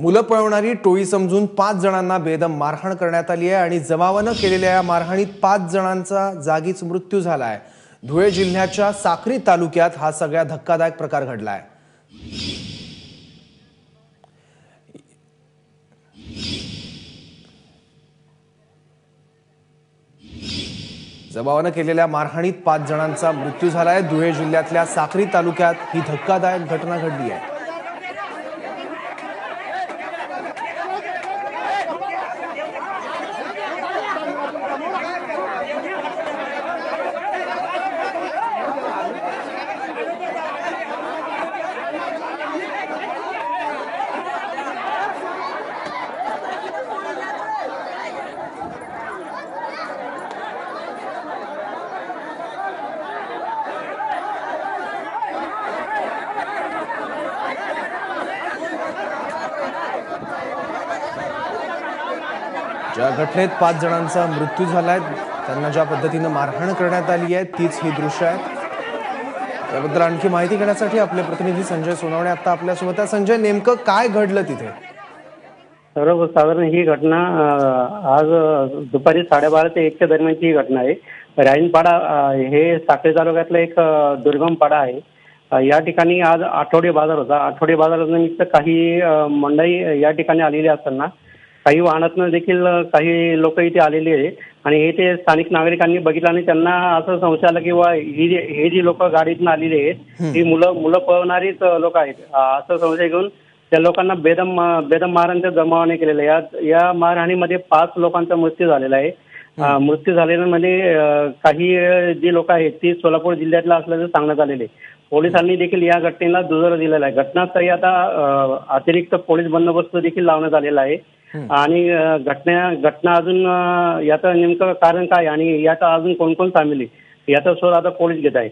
मुलं पळवणारी टोळी समजून पाच जणांना बेदम मारहाण करण्यात आली आहे आणि जमावानं केलेल्या या मारहाणीत पाच जणांचा जागीच मृत्यू झाला आहे धुळे जिल्ह्याच्या साक्री तालुक्यात हा सगळ्या धक्कादायक प्रकार घडला आहे जमावानं केलेल्या मारहाणीत पाच जणांचा मृत्यू झाला आहे धुळे जिल्ह्यातल्या साक्री तालुक्यात ही धक्कादायक घटना घडली आहे. ज्या घटनेत पाच जणांचा मृत्यू झालाय त्यांना ज्या पद्धतीनं मारहाण करण्यात आली आहे तीच ही दृश्य आहेत याबद्दल आणखी माहिती घेण्यासाठी आपले प्रतिनिधी संजय सोनवणे आता आपल्यासोबत आहे. संजय नेमकं काय घडलं तिथे? सर्वसाधारण ही घटना आज दुपारी साडेबारा ते एकच्या दरम्यानची ही घटना आहे. राईनपाडा हे साखळी तालुक्यातलं एक दुर्गम पाडा आहे. या ठिकाणी आज आठवडी बाजार होता. आठवडी बाजारानिमित्त काही मंडळी या ठिकाणी आलेली असताना काही वाहनातनं देखील काही लोक इथे आलेली आहे आणि हे ते स्थानिक नागरिकांनी बघितलं आणि त्यांना असं संशय आला की वा ही जे- हे जी लोक गाडीतनं आलेली आहेत ही. मुलं मुलं पळवणारीच लोक आहेत. असं संशय घेऊन त्या लोकांना बेदम बेदम मारहाणच्या जमावाने केलेलं आहे. या या मारहाणीमध्ये पाच लोकांचा मृत्यू झालेला आहे. मृत्यू झालेल्यामध्ये काही जी लोक आहेत ती सोलापूर जिल्ह्यातला असल्याचं सांगण्यात आलेले. पोलिसांनी देखील या घटनेला दुजोरा दिलेला आहे. घटनास्थळी आता अतिरिक्त पोलीस बंदोबस्त देखील लावण्यात आलेला आहे. आणि घटना घटना अजून याचं नेमकं कारण काय आणि यात अजून कोण कोण सामील आहे? याचा शोध आता पोलीस घेत आहेत.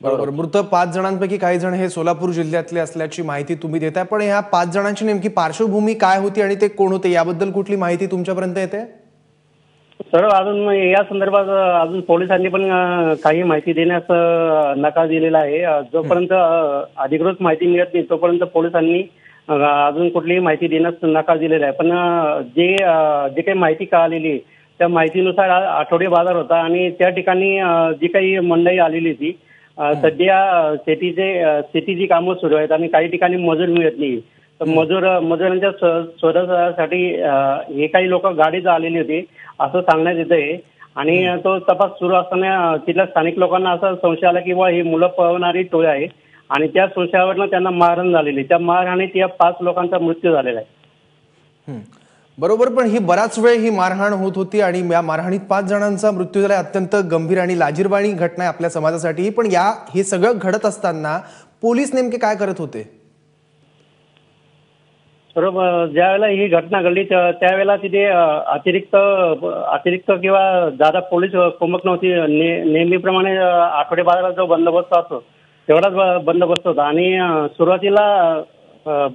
बरोबर. मृत पाच जणांपैकी काही जण हे सोलापूर जिल्ह्यातले असल्याची माहिती तुम्ही देताय. पण ह्या पाच जणांची नेमकी पार्श्वभूमी काय होती आणि ते कोण होते? याबद्दल कुठली माहिती तुमच्यापर्यंत येते? सर अजून या संदर्भात अजून पोलिसांनी पण काही माहिती देण्यास नकार दिलेला आहे. जोपर्यंत अधिकृत माहिती मिळत नाही तोपर्यंत पोलिसांनी अजून कुठलीही माहिती देण्यास नकार दिलेला आहे. पण जे जे काही माहिती कळालेली त्या माहितीनुसार आठवडे बाजार होता आणि त्या ठिकाणी जी काही मंडळी आलेली होती सध्या शेतीचे शेतीची कामं सुरू आहेत आणि काही ठिकाणी मजूर मिळत नाही. तर मजूर मजुरांच्या स- शोधासाठी अ, हे काही लोक गाडीत आलेली होती असं सांगण्यात येत आहे आणि तो तपास सुरू असताना तिथल्या स्थानिक लोकांना असा संशय आला की बा ही मुलं पळवणारी टोळी आहे. आणि त्या संशयावरनं त्यांना मारहाण झालेली. त्या मारहाणीत या पाच लोकांचा मृत्यू झालेला आहे. बरोबर पण ही बराच वेळ ही मारहाण होत होती आणि या मारहाणीत पाच जणांचा मृत्यू झाला. अत्यंत गंभीर आणि लाजीरवाणी घटना आहे आपल्या समाजासाठी. पण या हे सगळं घडत असताना पोलीस नेमके काय करत होते? बरोबर ज्या वेळेला ही घटना घडली त्या- त्यावेळेला तिथे अतिरिक्त अतिरिक्त किंवा जादा पोलीस कुमक नव्हती. ने- नेहमीप्रमाणे आठवडे बाजारात जो बंदोबस्त असतो तेवढाच बंदोबस्त होता. आणि सुरुवातीला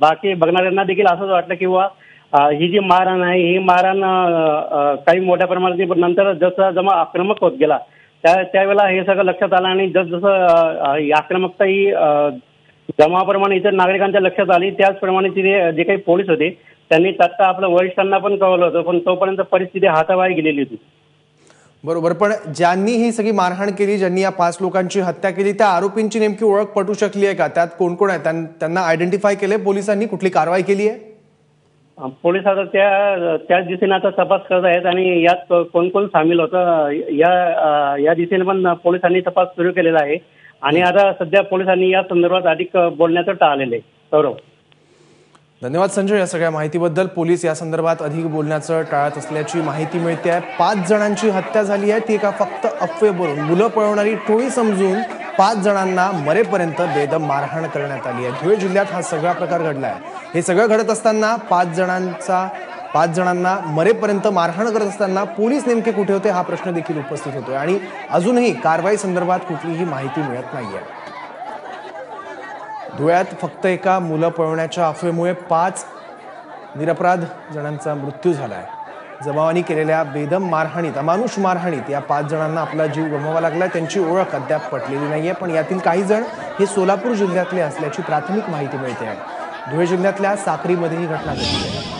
बाकी बघणाऱ्यांना देखील असंच वाटलं किंवा ही जी मारहाण आहे ही मारहाण काही मोठ्या प्रमाणात नंतर जसं जमा आक्रमक होत गेला त्या त्यावेळेला हे सगळं लक्षात आलं आणि जसजसं अ, ही आक्रमकता ही अ, जमावाप्रमाणे इतर नागरिकांच्या लक्षात आली त्याचप्रमाणे तिथे जे काही पोलीस होते त्यांनी तत्ता आपल्या वरिष्ठांना पण कळवलं होतं पण तोपर्यंत परिस्थिती हाताबाहेर गेलेली होती. बरोबर. पण ज्यांनी ही सगळी मारहाण केली ज्यांनी या पाच लोकांची हत्या केली त्या आरोपींची नेमकी ओळख पटू शकली आहे का? त्यात कोण कोण आहे? त्यां- त्यांना आयडेंटिफाय केले पोलिसांनी कुठली कारवाई केली आहे? पोलीस आता त्या त्याच दिशेने आता तपास करत आहेत आणि यात कोण कोण सामील होतं या या दिशेने पण पोलिसांनी तपास सुरू केलेला आहे. आणि आता सध्या पोलिसांनी या संदर्भात अधिक बोलण्याचं टाळलेलं आहे. सौरव धन्यवाद संजय या सगळ्या माहितीबद्दल. पोलीस या संदर्भात अधिक बोलण्याचं टाळत असल्याची माहिती मिळते आहे. पाच जणांची हत्या झाली आहे. ती एका फक्त अफवेवरून मुलं पळवणारी टोळी समजून पाच जणांना मरेपर्यंत बेदम मारहाण करण्यात आली आहे. धुळे जिल्ह्यात हा सगळा प्रकार घडला आहे. हे सगळं घडत असताना पाच जणांचा पाच जणांना मरेपर्यंत मारहाण करत असताना पोलीस नेमके कुठे होते हा प्रश्न देखील उपस्थित होतोय. आणि अजूनही कारवाई संदर्भात कुठलीही माहिती मिळत नाही आहे धुळ्यात फक्त एका मुलं पळवण्याच्या अफवेमुळे पाच निरपराध जणांचा मृत्यू झाला आहे जमावानी केलेल्या बेदम मारहाणीत अमानुष मारहाणीत या पाच जणांना आपला जीव गमवावा लागला त्यांची ओळख अद्याप पटलेली नाही आहे पण यातील काही जण हे सोलापूर जिल्ह्यातले असल्याची प्राथमिक माहिती मिळते आहे. धुळे जिल्ह्यातल्या साक्रीमध्ये ही घटना घडली आहे.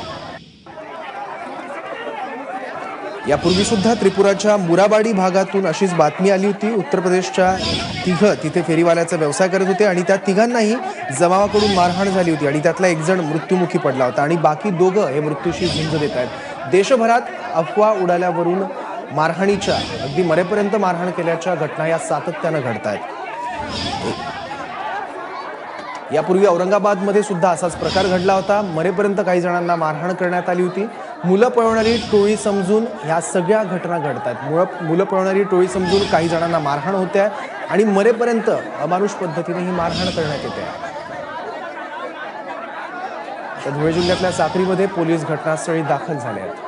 यापूर्वी सुद्धा त्रिपुराच्या मुराबाडी भागातून अशीच बातमी आली होती. उत्तर प्रदेशच्या तिघ तिथे फेरीवाल्याचा व्यवसाय करत होते आणि त्या तिघांनाही जमावाकडून मारहाण झाली होती आणि त्यातला एक जण मृत्युमुखी पडला होता आणि बाकी दोघं हे मृत्यूशी झुंज देत आहेत. देशभरात अफवा उडाल्यावरून मारहाणीच्या अगदी मरेपर्यंत मारहाण केल्याच्या घटना या सातत्यानं घडत आहेत यापूर्वी औरंगाबादमध्ये सुद्धा असाच प्रकार घडला होता. मरेपर्यंत काही जणांना मारहाण करण्यात आली होती. मुलं पळवणारी टोळी समजून ह्या सगळ्या घटना घडत आहेत मुळं मुलं पळवणारी टोळी समजून काही जणांना मारहाण होते आहे आणि मरेपर्यंत अमानुष पद्धतीने ही मारहाण करण्यात येते. आहे. तर धुळे जिल्ह्यातल्या साक्रीमध्ये पोलीस घटनास्थळी दाखल झाले आहेत.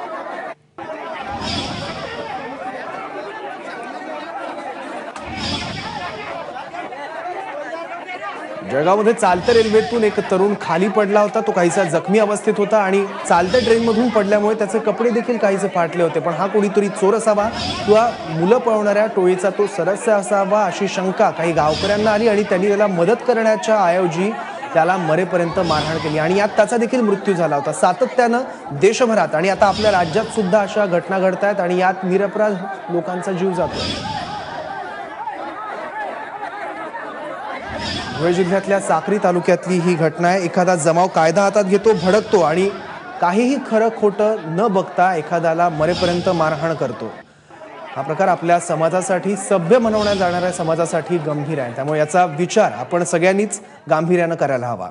जळगावमध्ये चालत्या रेल्वेतून एक तरुण खाली पडला होता. तो काहीसा जखमी अवस्थेत होता आणि चालत्या ट्रेनमधून पडल्यामुळे त्याचे कपडे देखील काहीसे फाटले होते. पण हा कोणीतरी चोर असावा किंवा मुलं पळवणाऱ्या टोळीचा तो सदस्य असावा अशी शंका काही गावकऱ्यांना आली आणि त्यांनी त्याला मदत करण्याच्या ऐवजी त्याला मरेपर्यंत मारहाण केली. आणि यात त्याचा देखील मृत्यू झाला होता. सातत्यानं देशभरात आणि आता आपल्या राज्यात सुद्धा अशा घटना घडत आहेत आणि यात निरपराध लोकांचा जीव जातोय. धुळे जिल्ह्यातल्या साक्री तालुक्यातली ही घटना आहे. एखादा जमाव कायदा हातात घेतो भडकतो आणि काहीही खरं खोटं न बघता एखाद्याला मरेपर्यंत मारहाण करतो. हा प्रकार आपल्या समाजासाठी सभ्य म्हणवण्यात जाणाऱ्या समाजासाठी गंभीर आहे. त्यामुळे याचा विचार आपण सगळ्यांनीच गांभीर्यानं करायला हवा.